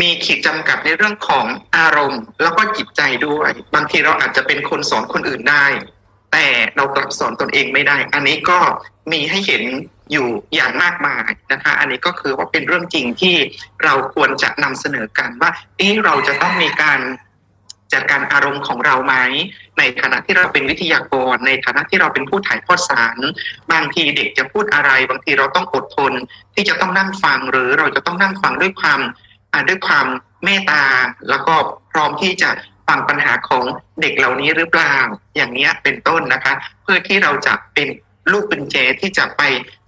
มีขีดจำกัดในเรื่องของอารมณ์ แล้วก็จิตใจด้วย บางทีเราอาจจะเป็นคนสอนคนอื่นได้ แต่เรากลับสอนตนเองไม่ได้ อันนี้ก็มีให้เห็นอยู่อย่างมากมายนะคะ อันนี้ก็คือว่าเป็นเรื่องจริงที่เราควรจะนำเสนอกันว่าเอ๊ะเราจะต้องมีการจัดการอารมณ์ของเราไหมในฐานะที่เราเป็นวิทยากร ในฐานะที่เราเป็นผู้ถ่ายทอดสาร บางทีเด็กจะพูดอะไร บางทีเราต้องอดทน ที่จะต้องนั่งฟังหรือเราจะต้องนั่งฟังด้วยความ ด้วยความเมตตาแล้วก็พร้อมที่จะฟังปัญหาของเด็กเหล่านี้หรือเปล่าอย่างนี้เป็นต้นนะคะ เพื่อที่เราจะเป็นลูกกุญแจที่จะไป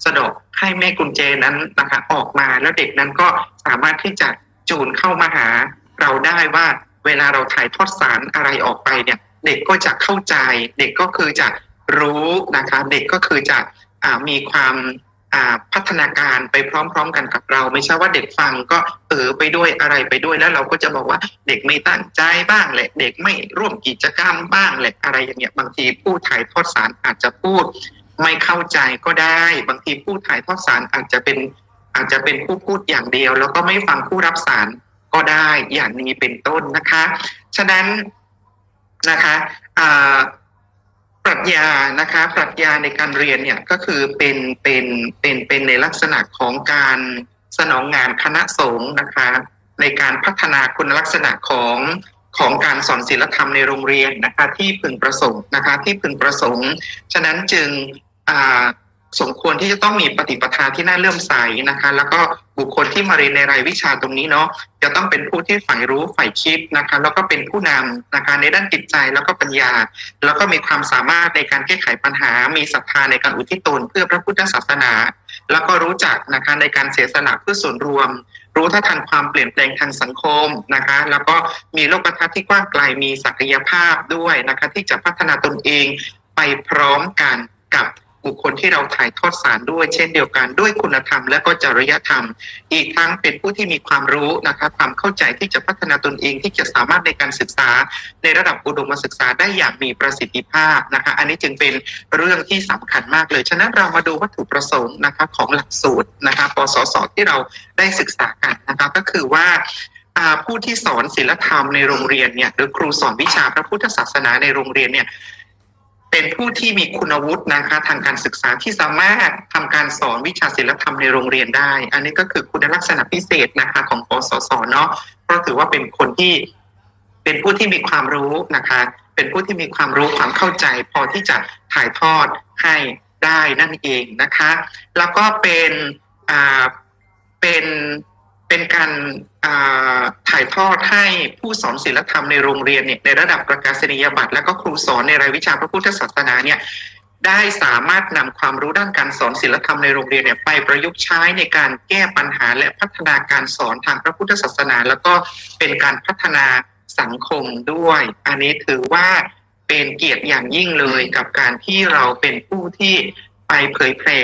สะดอกให้แม่กุญแจนั้นนะคะ ออกมาแล้วเด็กนั้นก็สามารถที่จะจูนเข้ามาหาเราได้ว่าเวลาเราถ่ายทอดสารอะไรออกไปเนี่ย เด็กก็จะเข้าใจ เด็กก็คือจะรู้นะคะ เด็กก็คือจะอมีความ พัฒนาการไปพร้อม ๆ กันกับเรา ไม่ใช่ว่าเด็กฟังก็เออไปด้วยอะไรไปด้วยแล้วเราก็จะบอกว่าเด็กไม่ตั้งใจบ้างแหละ เด็กไม่ร่วมกิจกรรมบ้างแหละอะไรอย่างเงี้ยบางทีผู้ถ่ายทอดสารอาจจะพูด ไม่เข้าใจก็ได้ บางทีผู้ถ่ายทอดสารอาจจะเป็นอาจจะเป็นผู้พูดอย่างเดียว แล้วก็ไม่ฟังผู้รับสารก็ได้อย่างนี้เป็นต้นนะคะ ฉะนั้นนะคะอ่า ปรัชญานะคะปรัชญาในการเรียนเนี่ยก็คือเป็นเป็นเป็นเป็นในลักษณะของการสนองงานคณะสงฆ์นะคะในการพัฒนาคุณลักษณะของของการสอนศิลธรรมในโรงเรียนนะคะที่พึงประสงค์นะคะที่พึงประสงค์ ฉะนั้นจึงสมควรที่จะต้องมีปฏิปทาที่น่าเลื่อมใสนะคะ แล้วก็ บุคคลที่มาเรียนในรายวิชาตรงนี้เนาะจะต้องเป็นผู้ที่ใฝ่รู้ใฝ่คิดนะคะแล้วก็เป็นผู้นำนะคะในด้านจิตใจแล้วก็ปัญญา แล้วก็มีความสามารถในการแก้ไขปัญหา มีศรัทธาในการอุทิศตนเพื่อพระพุทธศาสนา แล้วก็รู้จักนะคะในการเสียสละเพื่อส่วนรวม รู้ท่าทันความเปลี่ยนแปลงทางสังคมนะคะ แล้วก็มีโลกทัศน์ที่กว้างไกลมีศักยภาพด้วยนะคะที่จะพัฒนาตนเองไปพร้อมกันกับ บุคคลที่เราถ่ายทอดสารด้วย เช่นเดียวกันด้วยคุณธรรมและก็จริยธรรม อีกทั้งเป็นผู้ที่มีความรู้นะคะความเข้าใจที่จะพัฒนาตนเองที่จะสามารถในการศึกษา ในระดับอุดมศึกษาได้อย่างมีประสิทธิภาพนะคะ อันนี้จึงเป็นเรื่องที่สำคัญมากเลย ฉะนั้นเรามาดูวัตถุประสงค์นะคะของหลักสูตรนะคะปสสที่เราได้ศึกษากันนะคะก็คือว่าผู้ที่สอนศิลธรรมในโรงเรียนเนี่ยหรือครูสอนวิชาพระพุทธศาสนาในโรงเรียนเนี่ย เป็นผู้ที่มีคุณวุฒินะคะทางการศึกษาที่สามารถทำการสอนวิชาศิลธรรมในโรงเรียนได้ อันนี้ก็คือคุณลักษณะพิเศษนะคะของปสสเนาะเพราะถือว่าเป็นคนที่เป็นผู้ที่มีความรู้นะคะ เป็นผู้ที่มีความรู้ความเข้าใจ พอที่จะถ่ายทอดให้ได้นั่นเองนะคะ แล้วก็เป็นอ่าเป็น เป็นการถ่ายทอดให้ผู้สอนศิลธรรมในโรงเรียนเนี่ยในระดับประกาศนียบัตร และก็ครูสอนในรายวิชาพระพุทธศาสนาเนี่ยได้สามารถนำความรู้ด้านการสอนศิลธรรมในโรงเรียนเนี่ยไปประยุกต์ใช้ในการแก้ปัญหาและพัฒนาการสอนทางพระพุทธศาสนา แล้วก็เป็นการพัฒนาสังคมด้วย อันนี้ถือว่าเป็นเกียรติอย่างยิ่งเลยกับการที่เราเป็นผู้ที่ไปเผยแพร่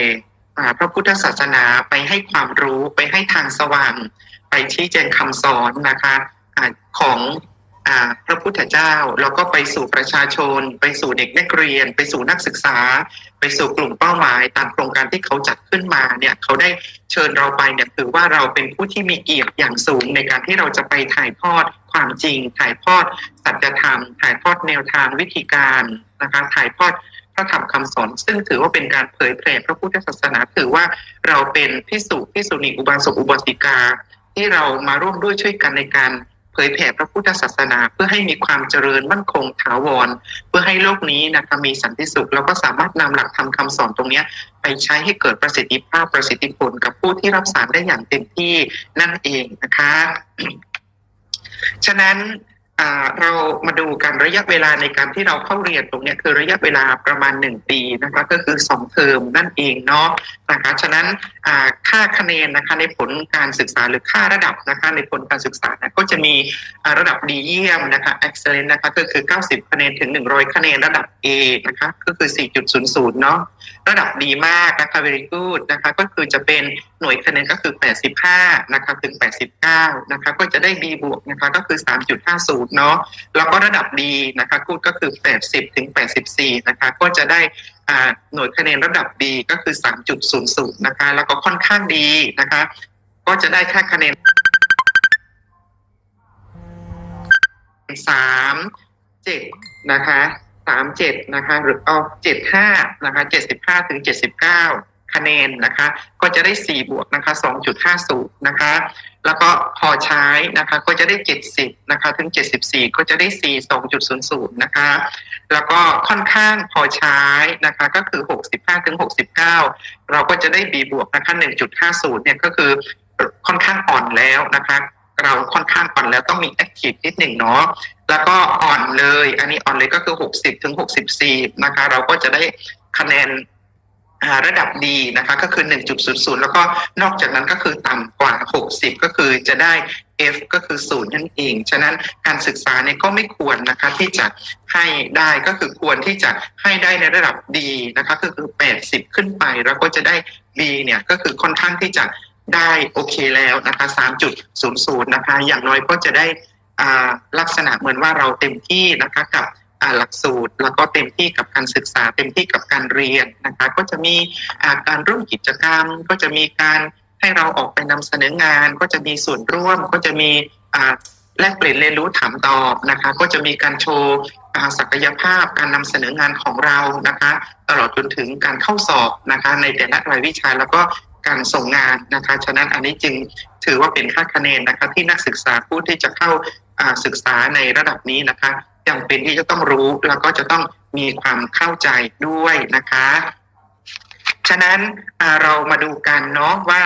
พระพุทธศาสนาไปให้ความรู้ไปให้ทางสว่าง ไปชี้แจงคำสอนนะคะอาของอพระพุทธเจ้าแล้วก็ไปสู่ประชาชน ไปสู่เด็กนักเรียน ไปสู่นักศึกษา ไปสู่กลุ่มเป้าหมาย ตามโครงการที่เขาจัดขึ้นมาเนี่ยเขาได้เชิญเราไปเนี่ยถือว่าเราเป็นผู้ที่มีเกียรติอย่างสูงในการที่เราจะไปถ่ายทอดความจริง ถ่ายทอดสัจธรรม ถ่ายทอดแนวทางวิธีการนะคะถ่ายทอด พระธรรมคำสอน ซึ่งถือว่าเป็นการเผยแผ่พระพุทธศาสนา ถือว่าเราเป็นพิสุพิสุณีอุบาสกอุบาสิกา ที่เรามาร่วมด้วยช่วยกันในการเผยแผ่พระพุทธศาสนา เพื่อให้มีความเจริญมั่นคงถาวร เพื่อให้โลกนี้นะคะมีสันติสุข แล้วก็สามารถนำหลักธรรมคำสอนตรงนี้ไปใช้ให้เกิดประสิทธิภาพประสิทธิผลกับผู้ที่รับสารได้อย่างเต็มที่นั่นเองนะคะ ฉะนั้น เรามาดูกันระยะเวลาในการที่เราเข้าเรียนตรงนี้คือระยะเวลาประมาณหนึ่งปีนะคะก็คือสองเทอมนั่นเองเนาะ นะคะฉะนั้นค่าคะแนนนะคะในผลการศึกษาหรือค่าระดับนะคะในผลการศึกษานะก็จะมีระดับดีเยี่ยมนะคะ excellent นะคะก็คือ 90 คะแนนถึง 100 คะแนนระดับ A นะคะก็คือ 4.00 เนาะระดับดีมากนะคะ very good นะคะก็คือจะเป็นหน่วยคะแนนก็คือ 85 นะคะถึง 89 นะคะก็จะได้ B บวกนะคะก็คือ 3.50 เนาะแล้วก็ระดับดีนะคะ good ก็คือ 80 ถึง 84 นะคะก็จะได้ หน่วยคะแนนระดับดีก็คือ 3.00 นะคะ แล้วก็ค่อนข้างดีนะคะ ก็จะได้ค่าคะแนน 3.7 นะคะ 3.7 นะคะ หรือเอา 7.5 นะคะ 75 ถึง 79 คะแนนนะคะ ก็จะได้สี่บวกนะคะสองจุดห้าศูนะคะ แล้วก็พอใช้นะคะก็จะได้เจ็ดสิบนะคะถึงเจ็ดสิบสี่ก็จะได้สี่สองจุดศูนะคะ แล้วก็ค่อนข้างพอใช้นะคะก็คือหกสิบห้าถึงหกสิบเราก็จะได้ B บวกนะคะหนึ่งจุดห้าศูนย์เนี่ยก็คือค่อนข้างอ่อนแล้วนะคะเราค่อนข้างอ่อนแล้วต้องมีแอคทีฟนิดหนึ่งเนาะแล้วก็อ่อนเลย อันนี้อ่อนเลยก็คือหกสิบถึงหกสิบสี่นะคะ เราก็จะได้คะแนน ระดับดีนะคะก็คือหนึ่งจุดศูนย์ศูนย์แล้วก็นอกจากนั้นก็คือต่ำกว่าหกสิบก็คือจะได้ F ก็คือศูนย์นั่นเอง ฉะนั้นการศึกษาเนี่ยก็ไม่ควรนะคะที่จะให้ได้ก็คือควรที่จะให้ได้ในระดับดีนะคะก็คือแปดสิบขึ้นไป แล้วก็จะได้ B เนี่ยก็คือค่อนข้างที่จะได้โอเคแล้วนะคะสามจุดศูนย์ศูนย์นะคะ อย่างน้อยก็จะได้อ่าลักษณะเหมือนว่าเราเต็มที่นะคะกับ หลักสูตร แล้วก็เต็มที่กับการศึกษาเต็มที่กับการเรียนนะคะก็จะมีการร่วมกิจกรรม ก็จะมีการให้เราออกไปนำเสนองาน ก็จะมีส่วนร่วม ก็จะมีแลกเปลี่ยนเรียนรู้ถามตอบนะคะ ก็จะมีการโชว์ศักยภาพการนำเสนองานของเรานะคะ ตลอดจนถึงการเข้าสอบนะคะ ในแต่ละรายวิชาแล้วก็การส่งงานนะคะ ฉะนั้นอันนี้จึงถือว่าเป็นค่าคะแนนนะคะ ที่นักศึกษาผู้ที่จะเข้าศึกษาในระดับนี้นะคะ จำเป็นที่จะต้องรู้แล้วก็จะต้องมีความเข้าใจด้วยนะคะ ฉะนั้นเรามาดูกันเนาะว่า